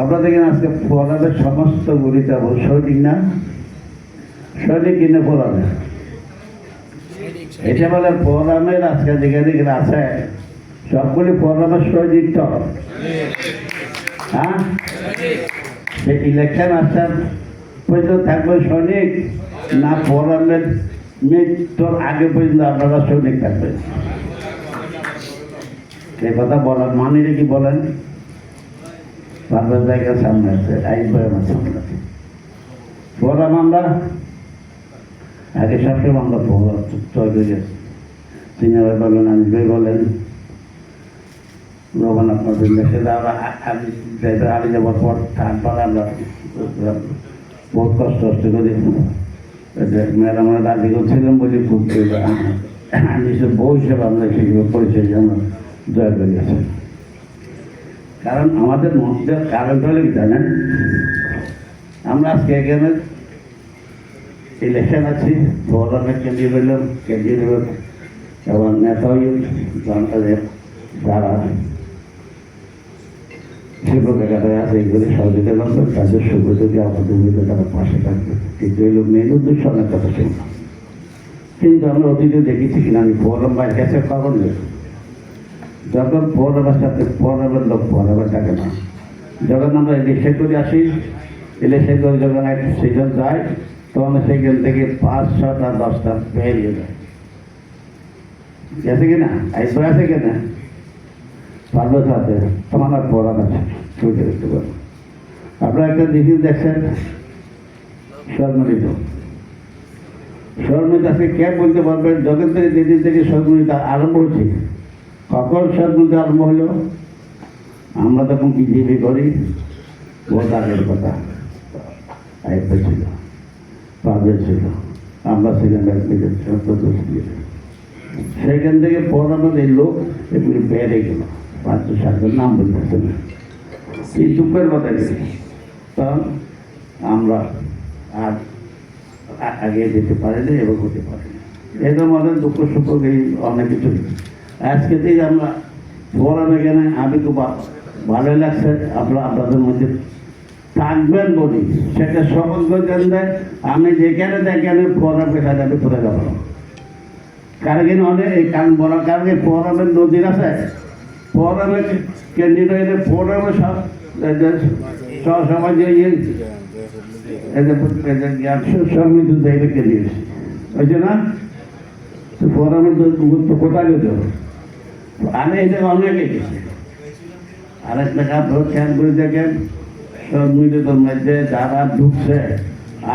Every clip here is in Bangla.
আপনারা দেখেন আজকে ফোরামের সমস্ত গুলিটা সৈনিক না? সৈনিক কিনে ফোরামে এটা বলে ফোরামের আজকে যেখানে যেখানে আছে, সবগুলি ফোরামের সৈনিক তো। হ্যাঁ? সে ইলেকশন আসার পর্যন্ত থাকবে সৈনিক? না ফোরামের মৃত্যুর আগে পর্যন্ত আপনারা সৈনিক থাকবেন। এই কথা বলার মানে কি বলেন? পারভেজ জায়গার সামনে আছে আইসবাই আমার সামনে আছে। ফোরাম আমরা আগে সবসময় আমরা চলে গেছি। সিনিয়র ভাই বলেন আনিস ভাই বলেন। রোমান আপনাদের দেশে আমি ড্রাইভার আগে যাওয়ার পর তারপর আমরা বহুত কষ্ট কষ্ট করি। দাবি করছিলাম বলে খুব আমি সে হিসেবে আমরা সেগুলো পরিচয় জয় করিয়েছি কারণ আমাদের মধ্যে কারণটা হলে জানেন? আমরা আজকে এখানে ইলেকশন আছি গভর্নমেন্ট কেন্দ্রীয় হইলাম কেন্দ্রীয় এবং নেতা হইল জনতাদের যারা সহযোগিতা তাদের তারা পাশে থাকবে। কিন্তু কথা শুনলাম কিন্তু আমরা অতীতে দেখেছি কিনা, আমি ফোরাম বাইর কাছে নেই। যখন পৌরবার সাথে পৌরবার লোক পৌরবার থাকে না। যখন আমরা ইলেকশন করে আসি ইলেকশন করে যখন এক সিজন যায় তখন সেখান থেকে পাঁচ ছটা দশটা বেরিয়ে যায় গেছে কিনা আইসো, আছে কিনা পারবে সাথে তোমার আর পড়ান আছে। ছুটে দেখতে পারো আপনারা একটা দিদি দেখছেন? স্বর্ণিত আজকে কে বলতে পারবেন যখন থেকে দিদির থেকে স্বর্ণলিত আরম্ভ হচ্ছে কখন সদ্গুলো আরম্ভ হলো আমরা তখন বিজেপি করি? আগের কথা। আয়ত্ত ছিল পাবে ছিল। আমরা সেখান থেকে সেখান থেকে পড়ানোর লোক এগুলি বেড়ে গেল। পাঁচ সাতজন নাম বলতেছে না। এই দুঃখের কথা গেছে কারণ আমরা আর আগে যেতে পারিনি এবং হতে পারিনি। এদের মধ্যে দুঃখ সুখ এই অনেক কিছু আজকে থেকে আমরা ফোরাম এখানে আমি ভা- ভালো লাগছে আপনারা আপনাদের মধ্যে থাকবেন বলি। সেটা সকল করতেন দেয় আমি যেখানে ফোরামকে সাথে আমি ঘুরে যাব। কারণ অনেক এই কারণ বলার কারণে ফোরামের নদীর আছে? ক্যান্ডিডেট ফোরামে সব এদের সব সমাজ ওই যে না গুরুত্ব কোথায় গেছে আমি এটা অনেকে গেছি আরেকটা কাজ ধর, খেয়াল করে দেখেন মিলিতর মধ্যে যারা ঢুকছে,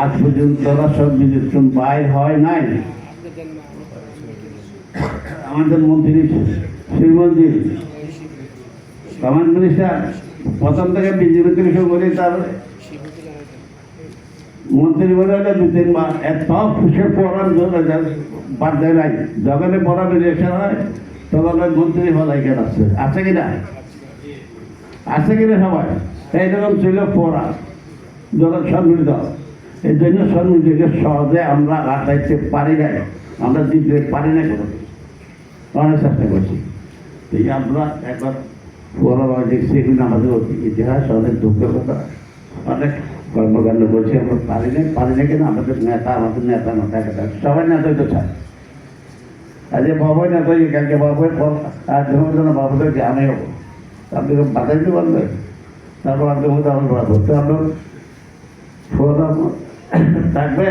আজ পর্যন্ত সব মিলিত বাইর হয় নাই। আমাদের মন্ত্রী শ্রীমন্ত্রী কমান্ড মিনিস্টার, প্রথম থেকে বিজেপি থেকে করে তার মন্ত্রী বলে দু তিন মাস এত খুশি পড়ার বাদ দেয় নাই। যখনই পড়ার ইলেকশন হয় ওই মন্ত্রী হলাই কেন আছে আছে কিনা? আছে কিনা সবাই? এইরকম ছিল পড়া যখন সম্মিলিত। এই জন্য সম্মিলিতকে সহজে আমরা আটাইতে পারি না আমরা দিতে পারি না কোনো। অনেক চেষ্টা করছি। এই আমরা একবার দেখছি এগুলো আমাদের ইতিহাস অনেক দুঃখের অনেক কর্মকাণ্ড করছি আমরা পারি না পারি না কেন? আমাদের নেতা আমাদের নেতা কথা সবাই নেতা তো চায়। আজকে বাবাই নেতা হয়ে কালকে বাবাই আর ধরুন জন্য বাবাদেরকে আমি হব। আপনি তো বাধাই দিতে পারবেন তারপর আপনি মধ্যে আমার বাড়াবো তো আপনার ফোরাম থাকবে?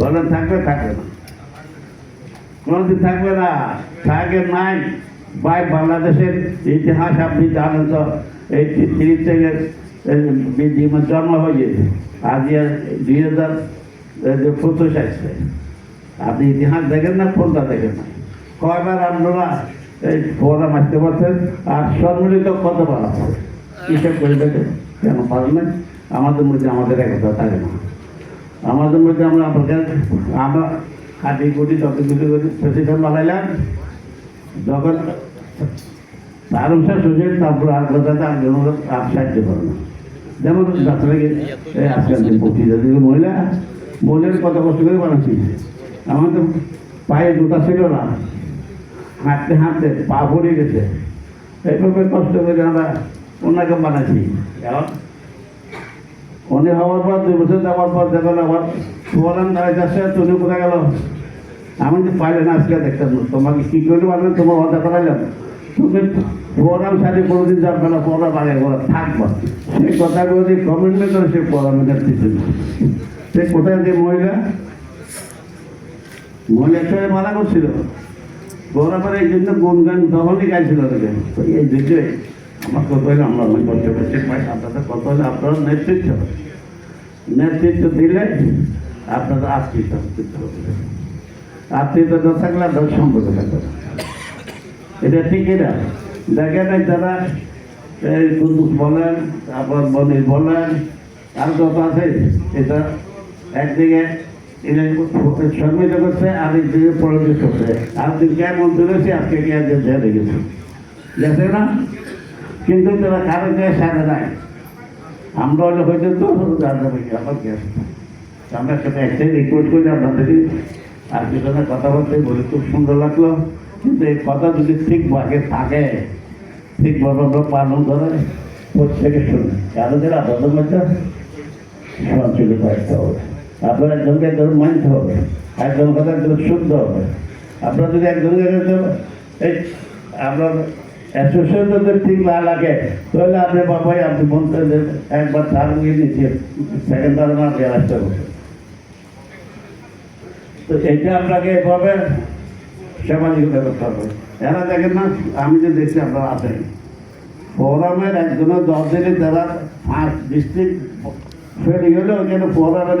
বলেন থাকবে থাকবে না। কোনোদিন থাকবে না। থাকে নাই। বাই বাংলাদেশের ইতিহাস আপনি জানেন তো, এই তিরিশ থেকে জন্ম হয়েছে। আজ এর দুই হাজার পঁচিশ আসছে। আপনি ইতিহাস দেখেন না কোনটা দেখেন। না কয়বার আপনারা এই ফোরাম মারতে পারছেন? আর সম্মিলিত কতবার আছে? হিসেব করে দেখেন, কেন পারেন আমাদের মধ্যে আমাদের একতা থাকে না। আমাদের মধ্যে আমরা আপনাকে, আমরা কাটি কুটি যত কিছু করি প্রেসিডেন্ট বানাইলাম। যখন তার অনুসার সুযোগ তারপর আর কথা আর জন্য আর সাহায্য করে না। যেমন এই আজকাল যে দিকে মহিলা, মহিলার কত কষ্ট করে বানাচ্ছি। আমার তো পায়ে জুতা ছিল না। হাঁটতে হাঁটতে পা ভরে গেছে। এইভাবে কষ্ট করে আমরা ওনাকে বানাইছি। এখন উনি হওয়ার পর, দুই বছর যাওয়ার পর দেখো আবার সুবর্ণ দাঁড়াইতেছে তুমি কোথায় গেল? আমি তো পাইলে না, আজকে দেখতাম। তোমাকে কী করলে পারবে? তোমার কথা করাইলাম। তুমি প্রোগ্রাম সারি কোনোদিন যাবে না, প্রোগ্রাম আগে করে থাকব। সেই কথাগুলো যে কমিটমেন্ট করে সে প্রোগ্রামে দিচ্ছে সে কোথায় যে মহিলা? মহিলা ছেলে মানা করছিল। প্রোগ্রামের এই জন্য গুনগান তখনই গাইছিল ওদেরকে। তো এই দেখে আমার কত হলে আমরা মনে করতে পারছি ভাই আপনাদের কত হলে আপনার নেতৃত্ব। নেতৃত্ব দিলে আপনাদের আত্মীয়তা আত্মীয়তা না থাকলে আপনার সম্পর্ক থাকবে এটা ঠিকই না দেখে নাই তারা, এই কুন্দুস বলেন, তারপর মনির বলেন, আর কত আছে, এটা একদিকে সম্মিলিত করছে করছে। আরেকদিন কেমন তুলেছে আজকে কে গেছে। গেছে না? কিন্তু তারা কারও গায়ে সাথে নাই। আমরা হলে তো আমার গ্যাস আমরা সেটা একটাই রিপোর্ট করি আপনাদেরকে আর পিছনে কথা বলতে বলে, খুব সুন্দর লাগল। কিন্তু এই কথা যদি ঠিক ভাগে থাকে ঠিকভাবে আমরা পালন করে প্রত্যেকে শুনি কারও যারা আপনাদের মধ্যে সঞ্চলিত রাখতে হবে। আপনার একজনকে একজন মানতে হবে, একজন কথা একজন শুদ্ধ হবে। আপনার যদি একজনকে এই আপনার অ্যাসোসিয়েশন যদি ঠিক না লাগে, তাহলে আপনি বাবাই আপনি বলতে একবার তার নিয়ে নিচ্ছে সেকেন্ড তার না দেওয়ার আসতে হবে। তো এটা আপনাকে এভাবে সামাজিকতা করতে হবে। এরা দেখেন না, আমি যে দেখছি আপনারা আছেন। ফোরামের একজনের দশ দিনে তারা পাঁচ ডিস্ট্রিক্ট ফেলে গেলে ওখানে ফোরামের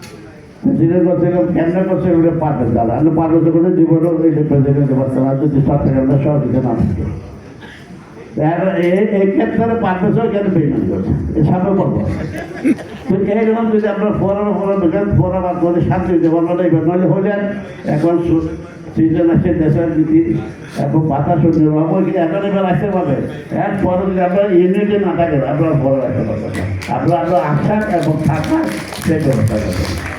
প্রেসিডেন্ট করছিলাম কেন্দ্র করছে ওগুলো পারবেন তারা আমি পারবে তো কোনো জীবনও এই প্রেসিডেন্ট পারতাম না যদি থেকে আমরা সহযোগিতা না থাকে। এখন এই এই ক্ষেত্রে পারতেছেও কেন বেমান করছে? এই সামনে করব তো এইরকম যদি আপনার ফোরাম ফোরাম ঢুকেন ফোরাম আপনার শান্তি দিতে পারবেন না, এবার নইলে হলেন এখন সিজন আছে, দেশের দিদি, এখন বাতাস হচ্ছে আমার কি এখন এবার আসতে পারবে? যদি আপনার ইউনিটি না থাকে আপনার আসতে পারবেন আপনার আপনার আশা এবং থাকা সেই ব্যবস্থা করবেন